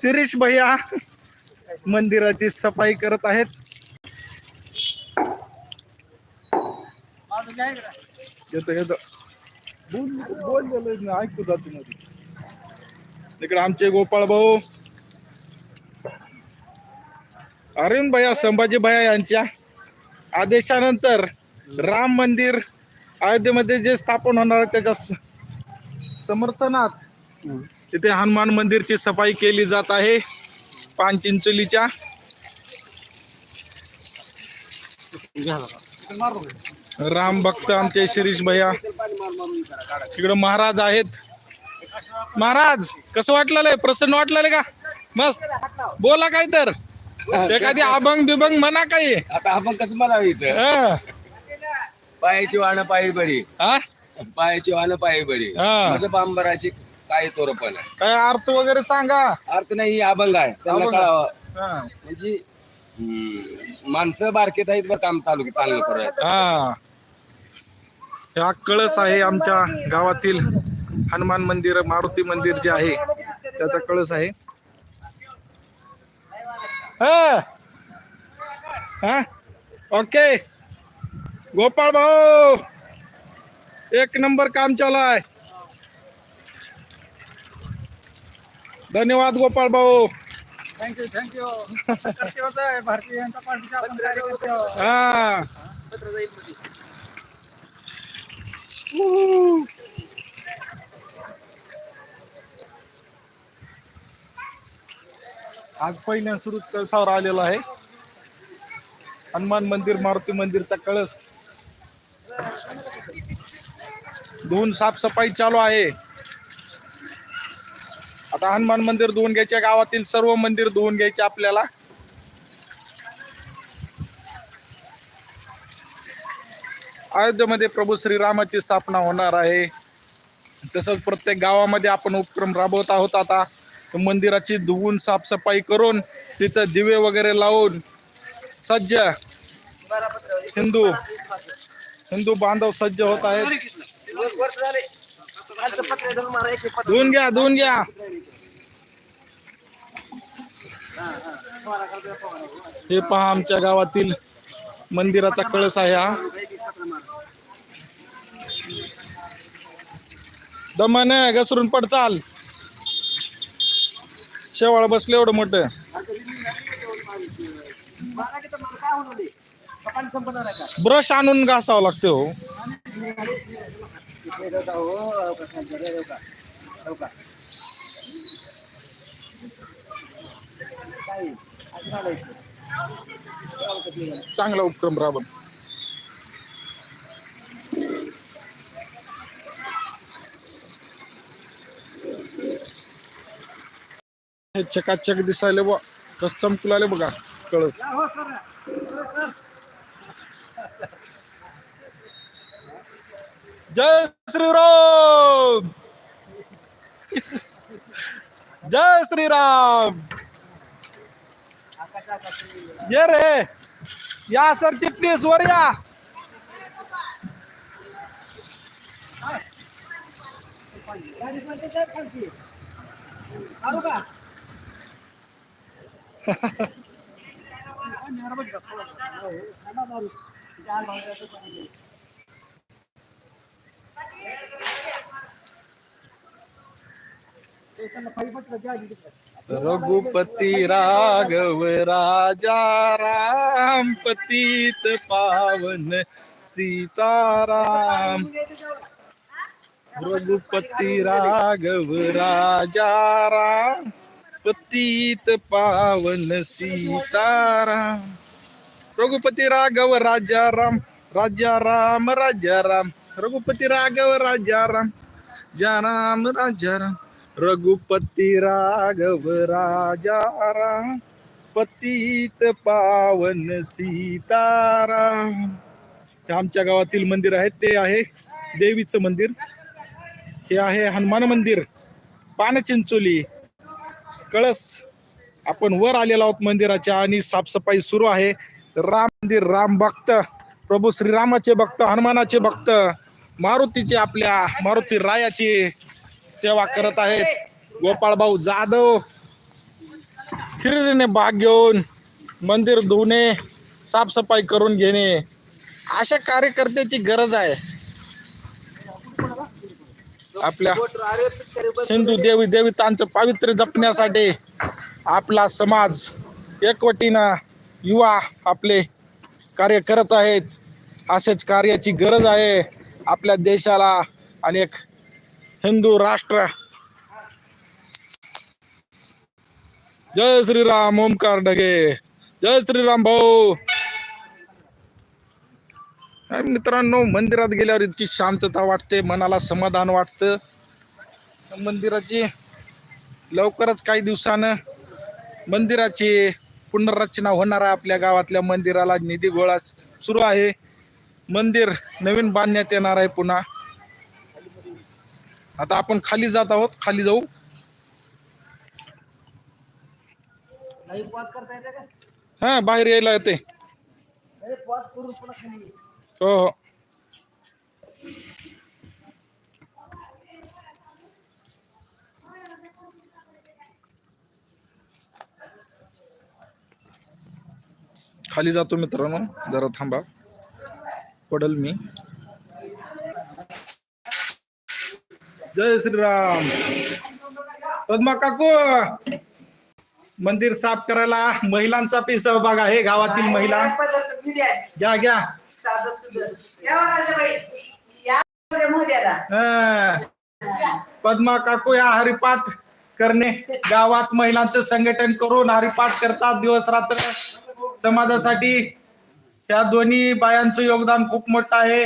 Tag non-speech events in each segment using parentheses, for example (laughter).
शिरीष भैया मंदिराची सफाई करत आहेत. येतो येतो. बोल बोल ना, ऐकतो जातो मध्ये इकडे आमचे गोपाळ भाऊ. अरुण भैया संभाजी भैया यांच्या आदेशानंतर राम मंदिर अयोध्येमध्ये जे स्थापन होणार आहे त्याच्या समर्थनात तिथे हनुमान मंदिरची सफाई केली जात आहे. पानचिंचोलीच्या राम भक्त आमचे शिरीष भैया. तिकडे महाराज आहेत. महाराज कसं वाटलेलं प्रसन्न वाटलेलं का? मस्त. बोला काय तर. एखादी अभंग बिभंग म्हणा काही. आता आपण कसं मला इथं? पायाची वाहनं पायी बरी. हा? पायाची वाहनं पायी बरी. हा. माझं बांबराची काय तोरपण आहे. काय अर्थ वगैरे सांगा. अर्थ नाही ही अभंग आहे. त्यांना अभंग. कळावं. हा. म्हणजे हम्म, माणसं बारकेत आहेत बरं काम चालू चालणं करूयात हा. हा कळस आहे आमच्या गावातील हनुमान मंदिर मारुती मंदिर जे आहे त्याचा कळस आहे. हा. हा. ओके. गोपाळ भाऊ एक नंबर काम चालू आहे. धन्यवाद गोपाळ भाऊ. थँक्यू थँक्यू भारतीय जनता पार्टीचा आपण कार्यकर्ते आहोत. हा. आज पहिल्या सुरू कळसावर आलेलो आहे. हनुमान मंदिर मारुती मंदिरचा कळस. धुवून साफसफाई चालू आहे. आता हनुमान मंदिर धुवून घ्यायचे गावातील सर्व मंदिर धुवून घ्यायचे आपल्याला. अयोध्येमध्ये प्रभू श्रीरामाची स्थापना होणार आहे. तसंच प्रत्येक गावामध्ये आपण उपक्रम राबवत आहोत आता. मंदिराची धुवून साफसफाई करून तिथं दिवे वगैरे लावून सज्ज हिंदू हिंदू बांधव सज्ज होत आहेत. धुवून घ्या धुवून घ्या. हे पहा आमच्या गावातील मंदिराचा कळस आहे हा. दमाने घसरून पड चाल. शेवाळ बसले एवढं मोठं. ब्रश आणून घासावं लागते हो. चांगला उपक्रम राबत हे चकाचक दिसायले बा कस चमकुलाले बघा कळस. जय श्रीराम! जय श्रीराम! ये रे या सर चिटणीस वर (laughs) रघुपती राघव राजा राम पतित पावन सीताराम। रघुपती राघव राजा राम पतित पावन सीताराम। रघुपती राघव राजा राम राजा राम राजा राम। रघुपती राघव राजा राम जा राम राजा राम। रघुपती राघव राजा राम पतित पावन सीताराम. हे आमच्या गावातील मंदिर आहे ते आहे देवीचं मंदिर. हे आहे हनुमान मंदिर पानचिंचोली कळस. आपण वर आलेलो आहोत मंदिराच्या आणि साफसफाई सुरू आहे. राम मंदिर राम भक्त. प्रभू श्रीरामाचे भक्त हनुमानाचे भक्त. मारुतीचे आपल्या मारुती रायाचे सेवा करत आहेत. गोपाळ भाऊ जाधव. हिरिरीने भाग घेऊन मंदिर धुणे साफसफाई करून घेणे. अशा कार्यकर्त्याची गरज आहे. आपल्या हिंदू देवी देवतांचं पावित्र्य जपण्यासाठी आपला समाज एकवटीनं युवा आपले कार्य करत आहेत. असेच कार्याची गरज आहे आपल्या देशाला अनेक हिंदू राष्ट्र। जय श्रीराम ओमकार ढगे जय श्रीराम भाऊ। मित्रांनो मंदिरात गेल्यावर इतकी शांतता वाटते मनाला समाधान वाटतं. मंदिराची लवकरच काही दिवसानं मंदिराची पुनर्रचना होणार आहे आपल्या गावातल्या मंदिराला. निधी गोळा सुरू आहे. मंदिर नवीन बांधण्यात येणार आहे पुन्हा. आता आपण खाली जात आहोत खाली जाऊ. हा बाहेर यायला येते. हो हो. खाली जातो मित्रांनो जरा थांबा. पडल मी. जय श्रीराम. पद्मा काकू मंदिर साफ करायला महिलांचा बी सहभाग आहे गावातील महिला. घ्या. घ्या हा. पद्मा काकू या हरिपाठ करणे. गावात महिलांचं संघटन करून हरिपाठ करतात दिवस रात्र. समाजासाठी त्या दोन्ही बायांचं योगदान खूप मोठं आहे.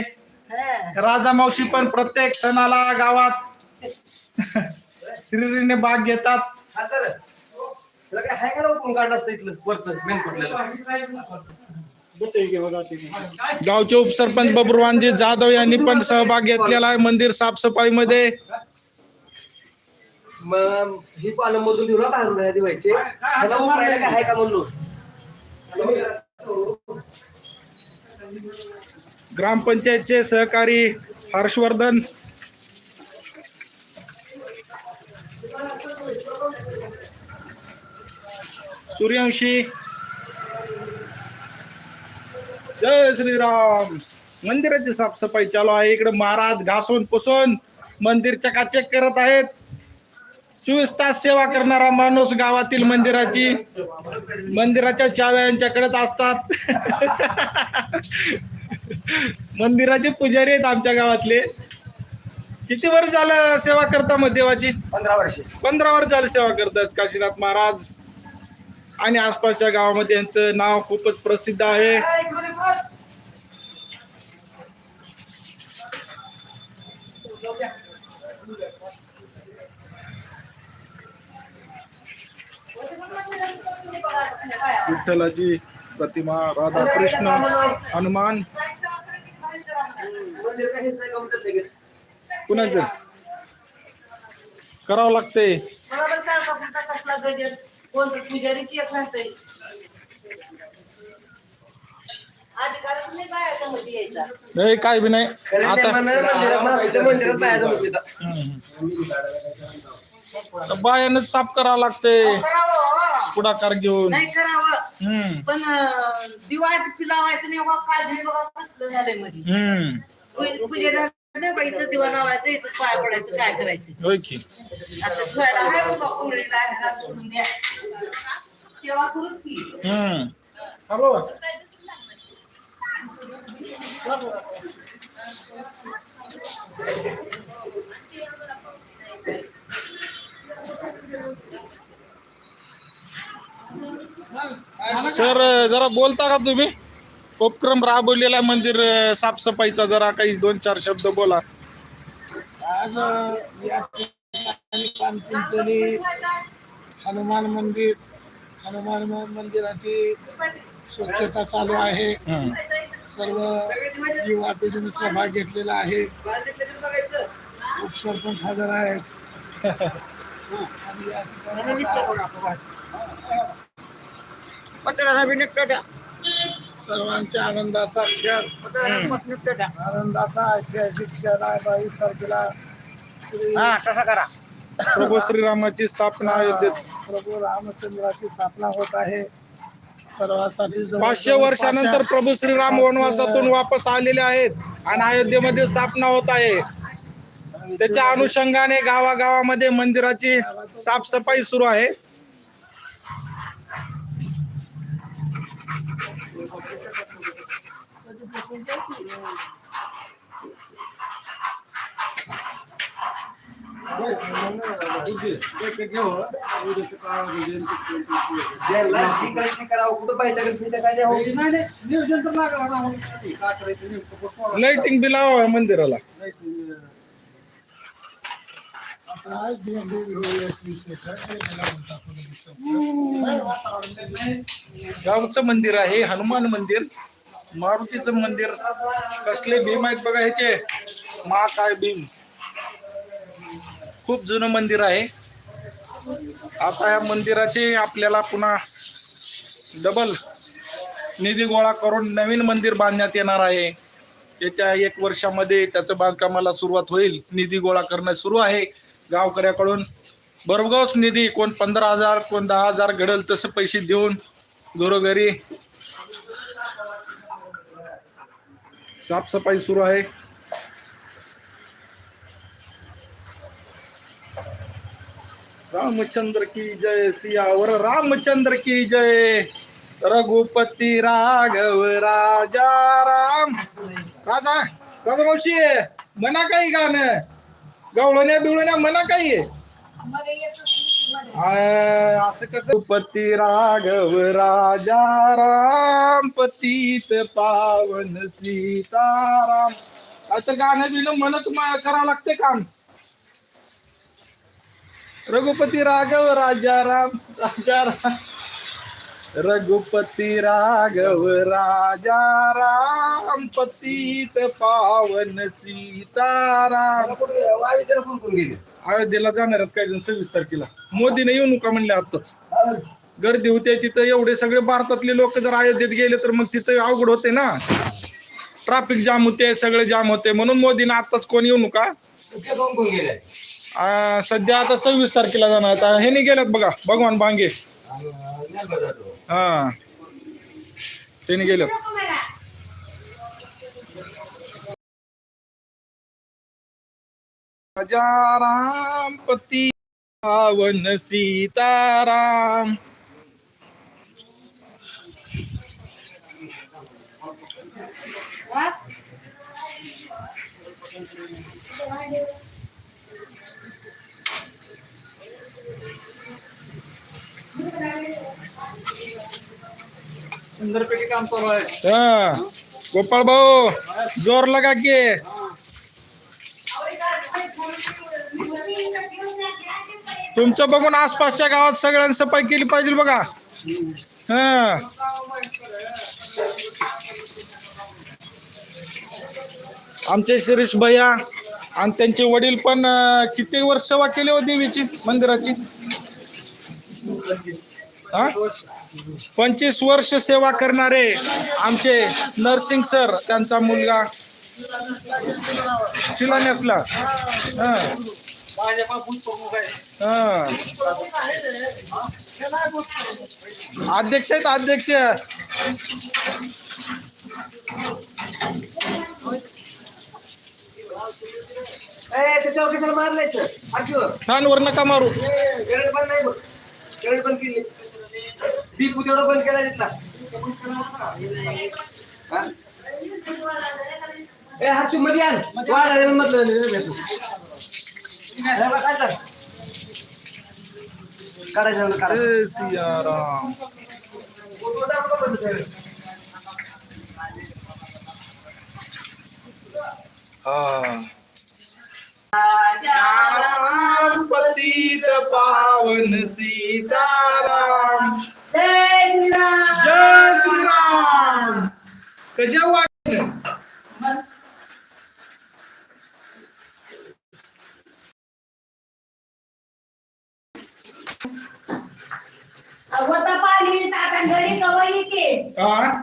राजा मावशी पण प्रत्येक सणाला गावात श्रीरीने भाग घेतात. गावचे उपसरपंच बबरुवानजी जाधव यांनी पण सहभाग घेतलेला आहे. मंदिर साफसफाईमध्ये. मग ही पानं मधून घेऊन बाहेरून बाहेर ठेवायचे त्याला उपायला काय आहे का म्हणलो? ग्रामपंचायतचे सहकारी हर्षवर्धन सूर्यवंशी जय श्रीराम. मंदिराची साफसफाई चालू आहे. इकडे महाराज घासून पुसून मंदिर चकाचक करत आहेत. चोवीस तास सेवा करणारा माणूस गावातील मंदिराची मंदिराच्या चाव्या यांच्याकडेच असतात. मंदिराचे पुजारी आहेत आमच्या गावातले. किती वर्ष झालं सेवा करता मग देवाची? पंधरा वर्षे. पंधरा वर्ष झाले सेवा करतात काशीनाथ महाराज. आणि आसपासच्या गावामध्ये यांचं नाव खूपच प्रसिद्ध आहे. विठ्ठलाची प्रतिमा राधा कृष्ण हनुमान. मंदिर कुणाचं? करावं लागते कोणतं पुजारीची एक नाही बायाच्या मध्ये यायचा. नाही काय बी नाही. आता बायानंच साफ करावं लागते. करावं. पुढाकार घेऊन. नाही करावं. हम्म. पण अं, दिवा पिलावायचं नाही बघा काजळी बघा कसलं झालंयमध्ये. हम्म. पु- पुजारी नाही बा इथं दिवा लावायचं इथं पाय पडायचं काय करायचं? होय की. असं ठेवायला आहे बघा कोंबडीला हातात सोडून द्या. सेवा करूच की. हम्म. हा बाबा. सर जरा बोलता का तुम्ही? उपक्रम राबवलेला मंदिर साफसफाईचा जरा काही दोन चार शब्द बोला. आज या ठिकाणी हनुमान मंदिर हनुमान मंदिराची स्वच्छता चालू आहे. सर्व युवा पिढीने सहभाग घेतलेला आहे. उपसरपंच हजर आहेत. (laughs) ठिकाणी सर्वांच्या आनंदाचा क्षण. आनंदाचा ऐतिहासिक क्षण आहे बावीस तारखेला. प्रभू श्रीरामाची स्थापना अयोध्येत प्रभू रामचंद्राची स्थापना होत आहे. सर्वांसाठी पाचशे वर्षानंतर प्रभू श्रीराम वनवासातून वापस आलेले आहेत आणि अयोध्येमध्ये स्थापना होत आहे. त्याच्या अनुषंगाने गावागावामध्ये मंदिराची साफसफाई सुरू आहे. ज्यांना जी करावं कुठं पाहिजे काय नियोजन तर ना म्हणून काय करायचं नेमकं लाइटिंग बी लावा मंदिराला. आज गावचं मंदिर आहे हनुमान मंदिर. मारुतीचं मंदिर. कसले भीम आहेत बघा ह्याचे. महाकाय भीम. खूप जुनं मंदिर आहे. आता या मंदिराचे आपल्याला पुन्हा डबल निधी गोळा करून नवीन मंदिर बांधण्यात येणार आहे. येत्या एक वर्षामध्ये त्याचं बांधकामाला सुरुवात होईल. निधी गोळा करणं सुरू आहे. गावकऱ्याकडून भरघोस निधी कोण पंधरा हजार कोण दहा हजार घडल तसं पैसे देऊन घरोघरी साफसफाई सुरू आहे. रामचंद्र की जय सियावर रामचंद्र की जय रघुपती राघव राजा राम. राजा राजा मावशी म्हणा काही गाणं. गवळण्या बिवळण्या म्हणा काही. आ, असं कसं? पती राघव राजा राम पतीत पावन सीताराम. आता गाणं बिणं म्हणत करावं लागते काम. रघुपती राघव राजा राम राजा राम. रघुपती राघव राजा राम पतीत पावन सीताराम. कुठं फोन करून गेले अयोध्येला जाणार आहेत काही जण सव्वीस तारखेला. मोदीने येऊ नका म्हणले आताच गर्दी होते तिथं एवढे सगळे भारतातले लोक जर अयोध्येत गेले तर मग तिथं अवघड होते ना. ट्रॅफिक जाम होते सगळे जाम होते. म्हणून मोदीने आताच कोण येऊ नका. सध्या आता सव्वीस तारखेला जाणार. आता हे नाही गेल्यात बघा भगवान बांगे हा. त्यांनी गेलं राम पती पावन सीताराम। हा गोपाळ भाऊ जोर लगा के तुमचं बघून आसपासच्या गावात सगळ्यांनी सफाई केली पाहिजे बघा. हा. आमचे शिरीष भैया आणि त्यांचे वडील पण किती वर्ष सेवा केली हो देवीची मंदिराची? हा? पंचवीस वर्ष सेवा करणारे आमचे नर्सिंग सर त्यांचा मुलगा. शिलान्यासला. हा. हा. अध्यक्ष आहेत अध्यक्ष. आठवर फॅनवर नका मारू. बंद केली. दीप तेवढा बंद केला तिथला. हा? ए हात मध्ये आण. वाढ म्हटलं काय तर काढायचं म्हणलं, काढायचं जय सियाराम राम पतित पावन सीताराम जय श्रीराम जय श्रीराम कशा वाट होता पाणी आता घरी कवा येते हा?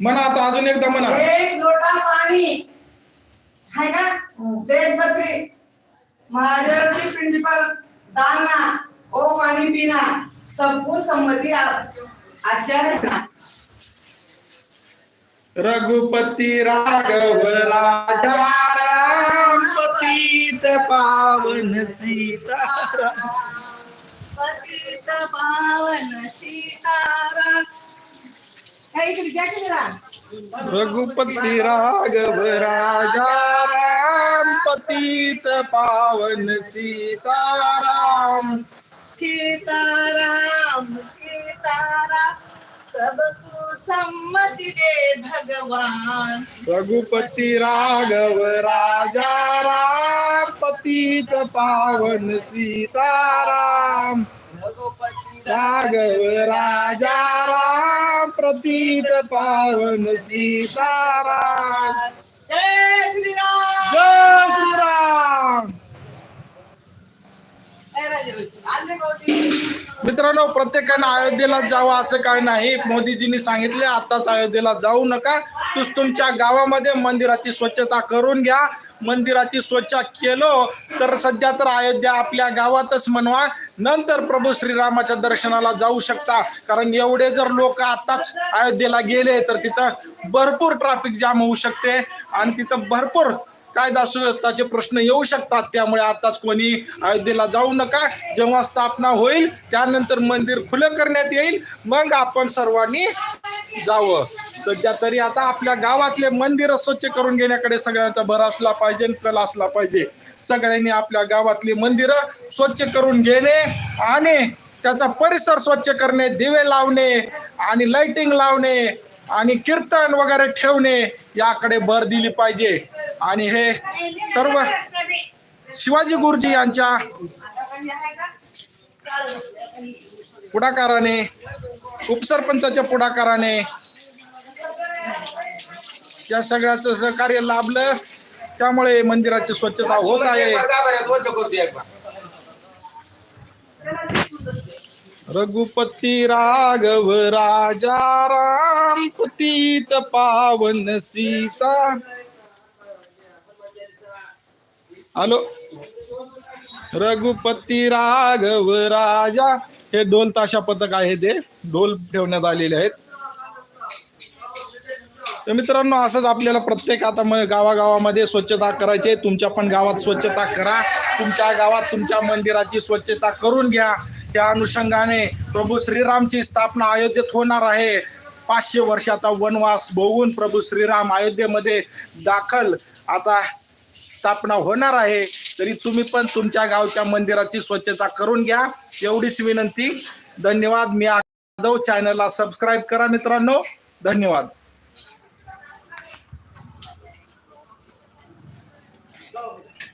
म्हणा आता अजून एकदा म्हणा. एक लोटा पाणी. हाय का बेदपत्री महादेवची पिंडी पर दाना ओ पानी पीना. सबको सम्मति आ- आचरण रघुपती राघव राजा. राम पतित पावन सीता. पतित पावन सीताराम हे इकडे घ्या की जरा. रघुपती राघव राजा राम पतित पावन सीताराम। सीताराम सीताराम सबको सम्मति दे भगवान। रघुपती राघव राजा राम पतित पावन सीताराम। राघव राजा राम प्रतीत पावन सीताराम। जय श्रीराम। जय श्रीराम जय मित्रांनो प्रत्येकानं अयोध्येला जावं असं काय नाही. मोदीजींनी सांगितले आताच अयोध्येला जाऊ नका. तूच तुमच्या गावामध्ये मंदिराची स्वच्छता करून घ्या. मंदिराची स्वच्छता केलो तर सध्या तर अयोध्या आपल्या गावातच म्हणवा नंतर प्रभू श्रीरामाच्या दर्शनाला जाऊ शकता. कारण एवढे जर लोक आताच अयोध्येला गेले तर तिथं भरपूर ट्रॅफिक जाम होऊ शकते. आणि तिथं भरपूर कायदा सुव्यवस्थाचे प्रश्न येऊ शकतात. त्यामुळे आताच कोणी अयोध्येला जाऊ नका. जेव्हा स्थापना होईल त्यानंतर मंदिर खुलं करण्यात येईल. मग आपण सर्वांनी जावं. सध्या तरी आता आपल्या गावातले मंदिर स्वच्छ करून घेण्याकडे सगळ्यांचा भर असला पाहिजे कल असला पाहिजे. सगळ्यांनी आपल्या गावातली मंदिरं स्वच्छ करून घेणे आणि त्याचा परिसर स्वच्छ करणे दिवे लावणे आणि लाइटिंग लावणे आणि कीर्तन वगैरे ठेवणे याकडे भर दिली पाहिजे. आणि हे सर्व शिवाजी गुरुजी यांच्या पुढाकाराने उपसरपंचाच्या पुढाकाराने या सगळ्याचं सहकार्य लाभलं. त्यामुळे मंदिराची स्वच्छता होत आहे. रघुपती राघव राजा राम पतित पावन सीता. हॅलो? रघुपती राघव राजा हे ढोल ताशा पथक आहे ते. ढोल ठेवण्यात आलेले आहेत. तर मित्रांनो असंच आपल्याला प्रत्येक आता मग गावागावामध्ये स्वच्छता करायची आहे. तुमच्या पण गावात स्वच्छता करा. तुमच्या गावात तुमच्या मंदिराची स्वच्छता करून घ्या. त्या अनुषंगाने प्रभू श्रीरामची स्थापना अयोध्येत होणार आहे. पाचशे वर्षाचा वनवास बघून प्रभू श्रीराम अयोध्येमध्ये दाखल आता स्थापना होणार आहे. तरी तुम्ही पण तुमच्या गावच्या मंदिराची स्वच्छता करून घ्या. एवढीच विनंती. धन्यवाद. मी यादव चॅनलला सबस्क्राईब करा मित्रांनो. धन्यवाद.